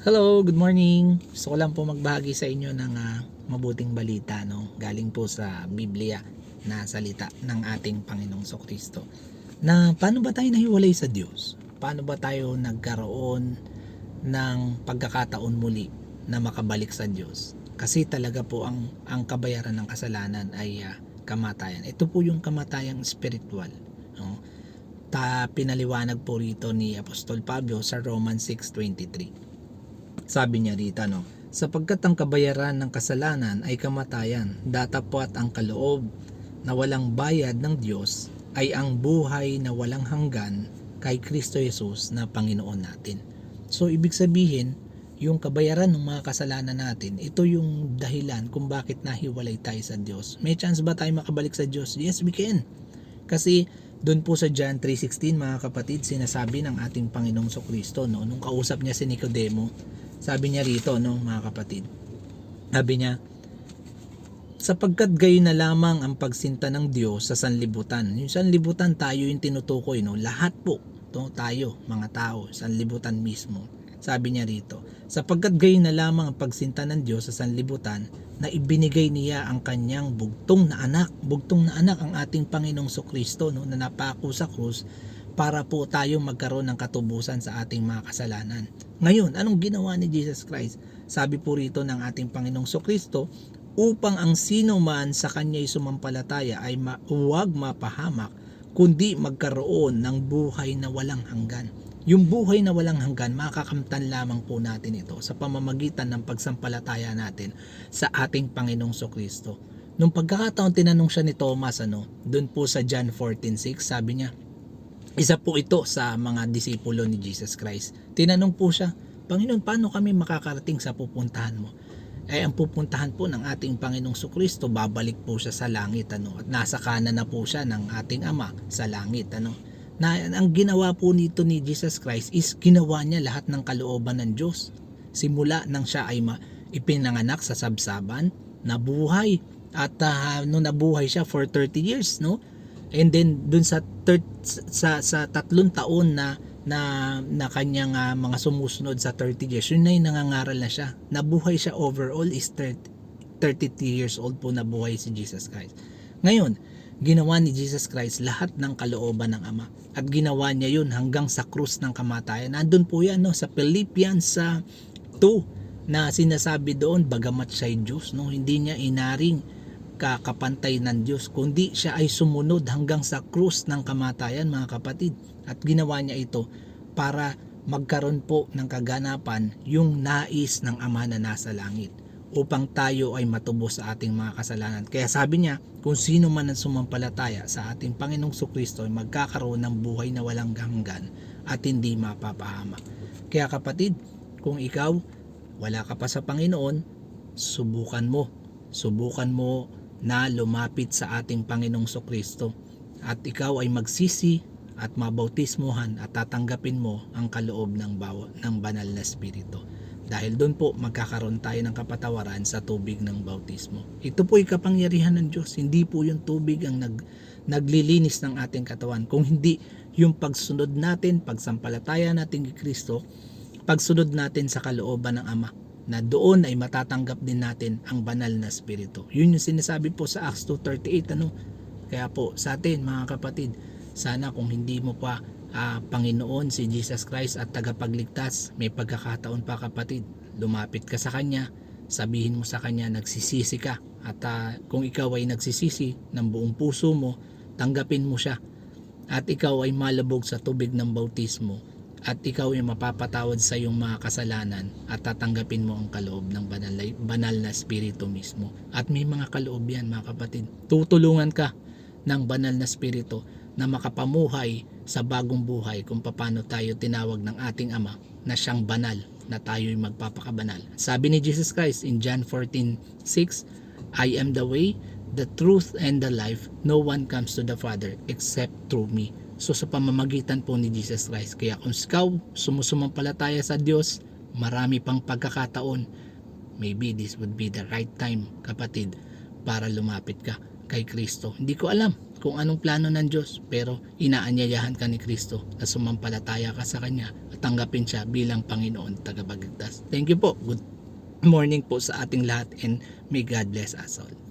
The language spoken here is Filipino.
Hello, good morning. Gusto ko lang po magbahagi sa inyo ng ah, mabuting balita no, galing po sa Biblia na salita ng ating Panginoong Kristo. Na paano ba tayo nahiwalay sa Diyos? Paano ba tayo nagkaroon ng pagkakataon muli na makabalik sa Diyos? Kasi talaga po ang ang kabayaran ng kasalanan ay ah, kamatayan. Ito po yung kamatayang spiritual, no? Ta pinaliwanag po rito ni Apostol Pablo sa Romans 6:23. Sabi niya rito, no, sapagkat ang kabayaran ng kasalanan ay kamatayan, datapwat ang kaloob na walang bayad ng Diyos ay ang buhay na walang hanggan kay Kristo Jesus na Panginoon natin. So, ibig sabihin, yung kabayaran ng mga kasalanan natin, ito yung dahilan kung bakit nahiwalay tayo sa Diyos. May chance ba tayo makabalik sa Diyos? Yes, we can. Kasi doon po sa John 3.16 mga kapatid, sinasabi ng ating Panginoong Kristo no, nung kausap niya si Nicodemo, sabi niya rito, no, mga kapatid. Sabi niya, sapagkat gayon na lamang ang pagsinta ng Diyos sa sanlibutan. Yung sanlibutan tayo yung tinutukoy, no? Lahat po, to, tayo, mga tao, sanlibutan mismo. Sabi niya rito, sapagkat gayon na lamang ang pagsinta ng Diyos sa sanlibutan na ibinigay niya ang kanyang bugtong na anak. Bugtong na anak ang ating Panginoong Kristo no, na napako sa krus para po tayo magkaroon ng katubusan sa ating mga kasalanan. Ngayon, anong ginawa ni Jesus Christ? Sabi po rito ng ating Panginoong Kristo, upang ang sino man sa kanya'y sumampalataya ay ma- huwag mapahamak, kundi magkaroon ng buhay na walang hanggan. Yung buhay na walang hanggan, makakamtan lamang po natin ito sa pamamagitan ng pagsampalataya natin sa ating Panginoong Kristo. Nung pagkakataon tinanong siya ni Thomas, ano, doon po sa John 14.6, sabi niya, isa po ito sa mga disipulo ni Jesus Christ. Tinanong po siya, Panginoon, paano kami makakarating sa pupuntahan mo? Eh, ang pupuntahan po ng ating Panginoong Kristo, babalik po siya sa langit, ano, at nasa kanan na po siya ng ating Ama sa langit, ano. Na ang ginawa po nito ni Jesus Christ is ginawa niya lahat ng kalooban ng Diyos. Simula nang siya ay ma- ipinanganak sa sabsaban, nabuhay, at uh, nung nabuhay siya for 30 years, no? And then dun sa third, sa sa tatlong taon na na na kanyang ah, mga sumusunod sa 30 years, yun na yung nangangaral na siya. Nabuhay siya overall is 30, 33 years old po nabuhay si Jesus Christ. Ngayon, ginawa ni Jesus Christ lahat ng kalooban ng Ama. At ginawa niya yun hanggang sa krus ng kamatayan. Nandun po yan no, sa Philippians sa 2 na sinasabi doon bagamat siya ay Diyos, no, hindi niya inaring kakapantay ng Diyos, kundi siya ay sumunod hanggang sa krus ng kamatayan mga kapatid. At ginawa niya ito para magkaroon po ng kaganapan yung nais ng Ama na nasa langit upang tayo ay matubos sa ating mga kasalanan. Kaya sabi niya, kung sino man ang sumampalataya sa ating Panginoong Kristo ay magkakaroon ng buhay na walang hanggan at hindi mapapahama. Kaya kapatid, kung ikaw wala ka pa sa Panginoon, subukan mo. Subukan mo na lumapit sa ating Panginoong Kristo at ikaw ay magsisi at mabautismuhan at tatanggapin mo ang kaloob ng, bawa, ng banal na spirito. Dahil doon po magkakaroon tayo ng kapatawaran sa tubig ng bautismo. Ito po ay kapangyarihan ng Diyos. Hindi po yung tubig ang nag, naglilinis ng ating katawan. Kung hindi yung pagsunod natin, pagsampalataya natin kay Kristo, pagsunod natin sa kalooban ng Ama na doon ay matatanggap din natin ang banal na spirito. Yun yung sinasabi po sa Acts 2.38 ano. Kaya po sa atin mga kapatid, sana kung hindi mo pa ah, Panginoon si Jesus Christ at tagapagligtas, may pagkakataon pa kapatid, lumapit ka sa Kanya, sabihin mo sa Kanya nagsisisi ka at ah, kung ikaw ay nagsisisi ng buong puso mo, tanggapin mo siya at ikaw ay malabog sa tubig ng bautismo at ikaw ay mapapatawad sa iyong mga kasalanan at tatanggapin mo ang kaloob ng banal, banal na spirito mismo. At may mga kaloob yan mga kapatid. Tutulungan ka ng banal na spirito na makapamuhay sa bagong buhay kung paano tayo tinawag ng ating Ama na siyang banal na tayo'y magpapakabanal. Sabi ni Jesus Christ in John 14:6, I am the way, the truth, and the life. No one comes to the Father except through me. So sa pamamagitan po ni Jesus Christ. Kaya kung ikaw sumusumampalataya sa Diyos, marami pang pagkakataon. Maybe this would be the right time, kapatid, para lumapit ka kay Kristo. Hindi ko alam kung anong plano ng Diyos, pero inaanyayahan ka ni Kristo na sumampalataya ka sa Kanya at tanggapin siya bilang Panginoon tagapagligtas. Thank you po. Good morning po sa ating lahat and may God bless us all.